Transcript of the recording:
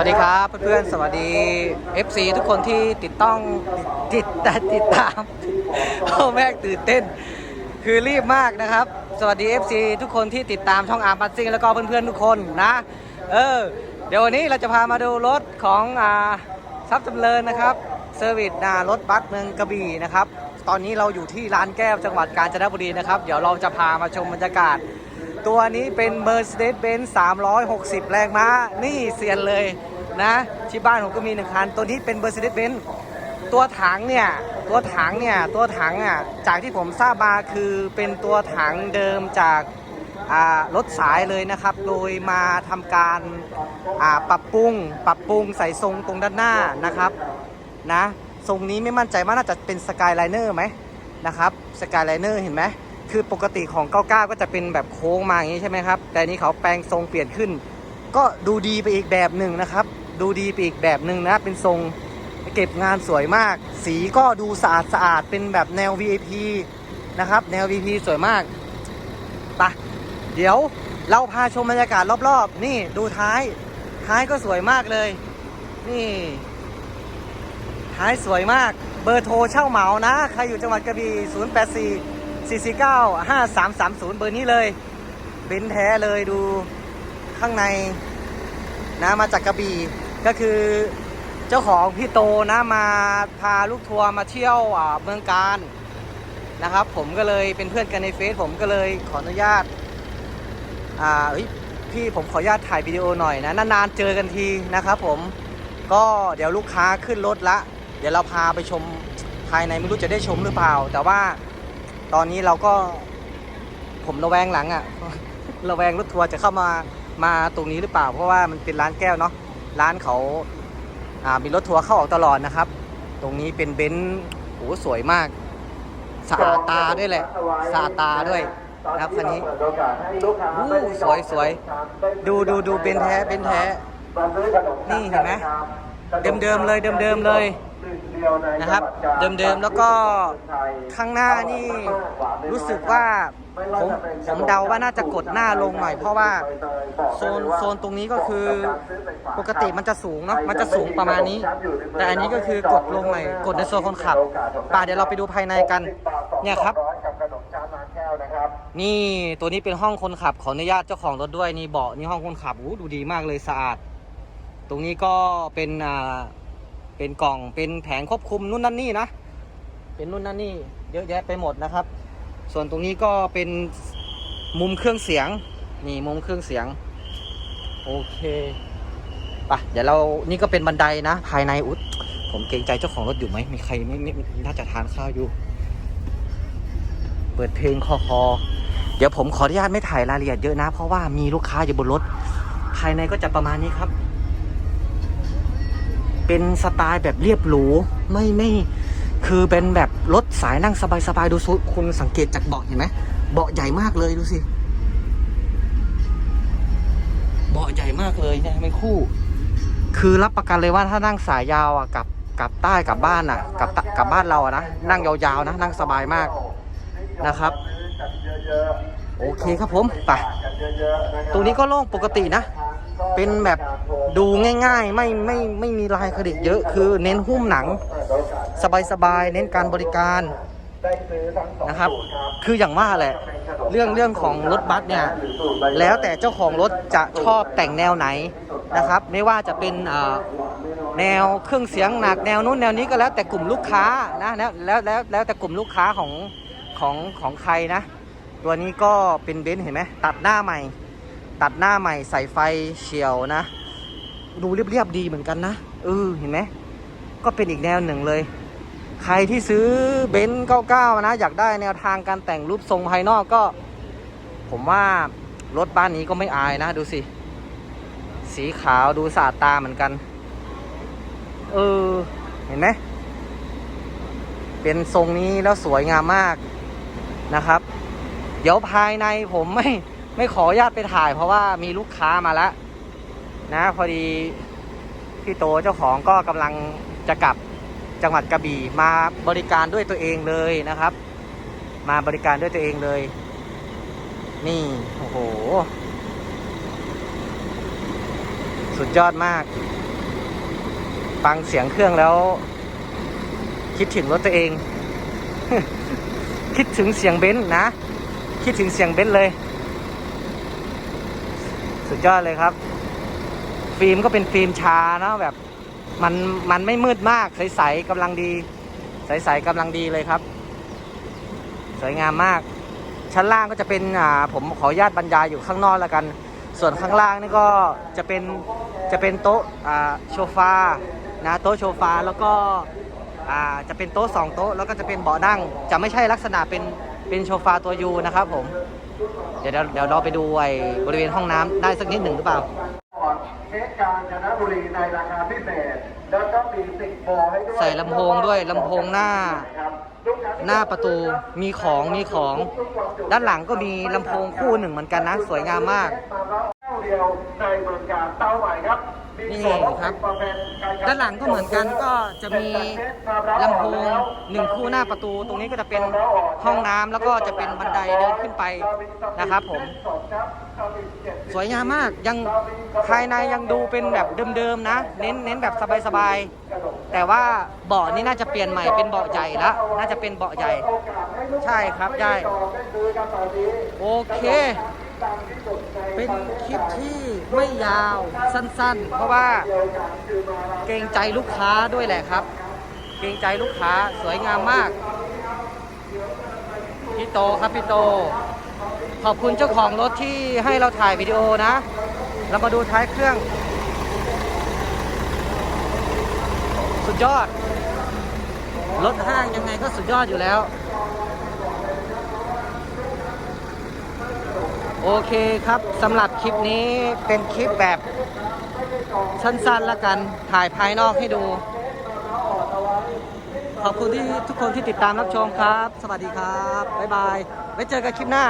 วัสดีครับเพื่อนๆ สวัสดี FC ทุกคนที่ติดต้องติดติดติดตามโอ้แม่ตื่นเต้น คือรีบมากนะครับ สวัสดี FC ทุกคนที่ติดตามช่องอาร์มปัสซิ่งแล้วก็เพื่อนๆ ทุกคนนะ เออ เดี๋ยววันนี้เราจะพามาดูรถของอ่าทรัพย์จำเริญนะครับเซอร์วิสนะรถบัสเมืองกระบี่นะครับ ตอนนี้เราอยู่ที่ร้านแก้วจังหวัดกาญจนบุรีนะครับ เดี๋ยวเราจะพามาชมบรรยากาศ ตัวนี้เป็น Mercedes-Benz 360 แรงม้า นี่เซียนเลยนะที่บ้านผมก็มีหนึ่งคัน ตัวนี้เป็น Mercedes-Benz ตัวถังเนี่ย ตัวถังเนี่ย ตัวถังอะ จากที่ผมทราบมาคือเป็นตัวถังเดิมจากรถสายเลยนะครับ โดยมาทำการปรับปรุง ปรับปรุงใส่ทรงตรงด้านหน้านะครับนะ ทรงนี้ไม่มั่นใจว่าน่าจะเป็นสกายไลเนอร์ไหมนะครับ สกายไลเนอร์เห็นไหม คือปกติของ 99 ก็จะเป็นแบบโค้งมาอย่างนี้ใช่ไหมครับ แต่นี้เขาแปลงทรงเปลี่ยนขึ้น ก็ดูดีไปอีกแบบหนึ่งนะครับ ดูดีไปอีกแบบหนึ่งนะ เป็นทรงเก็บงานสวยมาก สีก็ดูสะอาดสะอาดเป็นแบบแนว VIP นะครับ แนว VIP สวยมากไปะเดี๋ยวเราพาชมบรรยากาศรอบๆ นี่ดูท้าย ท้ายก็สวยมากเลย นี่ ท้ายสวยมาก เบอร์โทรเช่าเหมานะ ใครอยู่จังหวัดกระบี่084 449 5330 เบอร์นี้เลยเบนแท้เลยดูข้างในนะมาจากกระบี่ก็คือเจ้าของพี่โตนะมาพาลูกทัวร์มาเที่ยวเมืองการนะครับ ผมก็เลยเป็นเพื่อนกันในเฟซผมก็เลยขออนุญาตอ่าพี่ผมขออนุญาตถ่ายวิดีโอหน่อยนะนานๆเจอกันทีนะครับ ผมก็เดี๋ยวลูกค้าขึ้นรถละ เดี๋ยวเราพาไปชมภายในไม่รู้จะได้ชมหรือเปล่า แต่ว่า ตอนนี้เราก็ผมระแวงหลังอะ่ะ ระแวงรถทัวร์จะเข้ามามาตรงนี้หรือเปล่า เพราะว่ามันเป็นร้านแก้วเนาะร้านเขาอ่ามีรถทัวร์เข้าออกตลอดนะครับ ตรงนี้เป็นเบนซ์โหสวยมากสะอาดตาด้วยแหละสะอาดตาด้วยนะครับคันนี้อู้สวยสวยดูดูดูเบนแท้เบนแท้นี่เห็นไหมเดิมๆเลยเดิมๆเลย นะครับ เดิมๆแล้วก็ข้างหน้านี่รู้สึกว่าผมผมเดาว่าน่าจะกดหน้าลงหน่อย เพราะว่าโซนโซนตรงนี้ก็คือปกติมันจะสูงเนาะมันจะสูงประมาณนี้ แต่อันนี้ก็คือกดลงหน่อยกดในโซนคนขับป่าเดี๋ยวเราไปดูภายในกันเนี่ยครับนี่ตัวนี้เป็นห้องคนขับขออนุญาตเจ้าของรถด้วยนี่เบาะนี่ห้องคนขับอู้ดูดีมากเลยสะอาด ตรงนี้ก็เป็นอ่า เป็นกล่องเป็นแผงควบคุมนู่นนั่นนี่นะ เป็นนู่นนั่นนี่เยอะแยะไปหมดนะครับ ส่วนตรงนี้ก็เป็นมุมเครื่องเสียง นี่มุมเครื่องเสียง โอเคปะเดี๋ยวเรานี่ก็เป็นบันไดนะ ภายในอุ๊ยผมเกรงใจเจ้าของรถอยู่ไหมมีใครไม่ไม่ไม่น่าจะทานข้าวอยู่ เปิดเพลงคอคอเดี๋ยวผมขออนุญาตไม่ถ่ายรายละเอียดเยอะนะ เพราะว่ามีลูกค้าอยู่บนรถ ภายในก็จะประมาณนี้ครับ เป็นสไตล์แบบเรียบหรูไม่ไม่คือเป็นแบบรถสายนั่งสบายๆดูซุคุณสังเกตจากเบาะเห็นไหมเบาะใหญ่มากเลยดูสิเบาะใหญ่มากเลยเนี่ยเป็นคู่ คือรับประกันเลยว่าถ้านั่งสายยาวอะกับกับใต้กับบ้านอะกับกับบ้านเราอะนะนั่งยาวๆนะนั่งสบายมากนะครับโอเคครับผมไปตรงนี้ก็โล่งปกตินะ เป็นแบบดูง่ายๆ ไม่ไม่ไม่มีลายเครดิกเยอะคือเน้นหุ้มหนัง สบายๆ เน้นการบริการนะครับ คืออย่างว่าแหละ เรื่องเรื่องของรถบัสเนี่ย แล้วแต่เจ้าของรถจะชอบแต่งแนวไหนนะครับ ไม่ว่าจะเป็นแนวเครื่องเสียงหนักแนวนู้นแนวนี้ก็แล้วแต่กลุ่มลูกค้านะแล้วแล้วแล้วแล้วแต่กลุ่มลูกค้าของของของใครนะ ตัวนี้ก็เป็นเบนซ์เห็นไหมตัดหน้าใหม่ ตัดหน้าใหม่ใส่ไฟเฉียวนะ ดูเรียบๆดีเหมือนกันนะเออเห็นไหมก็เป็นอีกแนวหนึ่งเลย ใครที่ซื้อเบนซ์99 นะ อยากได้แนวทางการแต่งรูปทรงภายนอกก็ ผมว่ารถบ้านนี้ก็ไม่อายนะดูสิ สีขาวดูสะอาดตาเหมือนกัน เออ เห็นไหมเป็นทรงนี้แล้วสวยงามมากนะครับ เดี๋ยวภายในผมไม่ ไม่ขออนุญาตไปถ่ายเพราะว่ามีลูกค้ามาแล้ว นะ พอดีพี่โตเจ้าของก็กำลังจะกลับจังหวัดกระบี่มาบริการด้วยตัวเองเลยนะครับ มาบริการด้วยตัวเองเลย นี่โอ้โห สุดยอดมาก ฟังเสียงเครื่องแล้ว คิดถึงรถตัวเอง คิดถึงเสียงเบนซ์นะ คิดถึงเสียงเบนซ์เลย สุดยอดเลยครับ ฟิล์มก็เป็นฟิล์มชาเนาะแบบ มันมันไม่มืดมาก ใสๆกำลังดี ใสๆกำลังดีเลยครับ สวยงามมาก ชั้นล่างก็จะเป็นอ่าผมขออนุญาตบรรยายอยู่ข้างนอกแล้วกัน ส่วนข้างล่างนี่ก็จะเป็นจะเป็นโต๊ะอ่าโซฟานะโต๊ะโซฟาแล้วก็อ่าจะเป็นโต๊ะสองโต๊ะแล้วก็จะเป็นเบาะนั่ง จะไม่ใช่ลักษณะเป็นเป็นโซฟาตัวยูนะครับผม เดี๋ยวเดี๋ยวเดี๋ยวเราไปดูไอ้บริเวณห้องน้ำได้สักนิดหนึ่งหรือเปล่าเค้กกาญจนบุรีในราคาพิเศษแล้วก็มีติดโบให้ด้วยใส่ลำโพงด้วยลำโพงหน้าครับลูกค้ที่หน้าประตูมีของมีของ ด้านหลังก็มีลำโพงคู่หนึ่งเหมือนกันนะ สวยงามมากมาแล้วเจ้าเดียวในเมืองการเต้าใหม่ครับมี นี่ครับ ด้านหลังก็เหมือนกันก็จะมีลำโพงหนึ่งคู่หน้าประตู ตรงนี้ก็จะเป็นห้องน้ำแล้วก็จะเป็นบันไดเดินขึ้นไปนะครับผม สวยงามมากยังภายในยังดูเป็นแบบเดิมๆนะ เน้นเน้นแบบสบายๆแต่ว่าเบาะนี่น่าจะเปลี่ยนใหม่เป็นเบาะใหญ่ละน่าจะเป็นเบาะใหญ่ ใช่ครับได้โอเค เป็นคลิปที่ไม่ยาวสั้นๆ เพราะว่าเกรงใจลูกค้าด้วยแหละครับ เกรงใจลูกค้าสวยงามมาก พี่โตครับพี่โต ขอบคุณเจ้าของรถที่ให้เราถ่ายวิดีโอนะ เรามาดูท้ายเครื่อง สุดยอด รถห้างยังไงก็สุดยอดอยู่แล้ว โอเคครับสำหรับคลิปนี้เป็นคลิปแบบสั้นๆแล้วกันถ่ายภายนอกให้ดู ขอบคุณที่ทุกคนที่ติดตามรับชมครับ สวัสดีครับ บ๊ายบาย ไว้เจอกันคลิปหน้า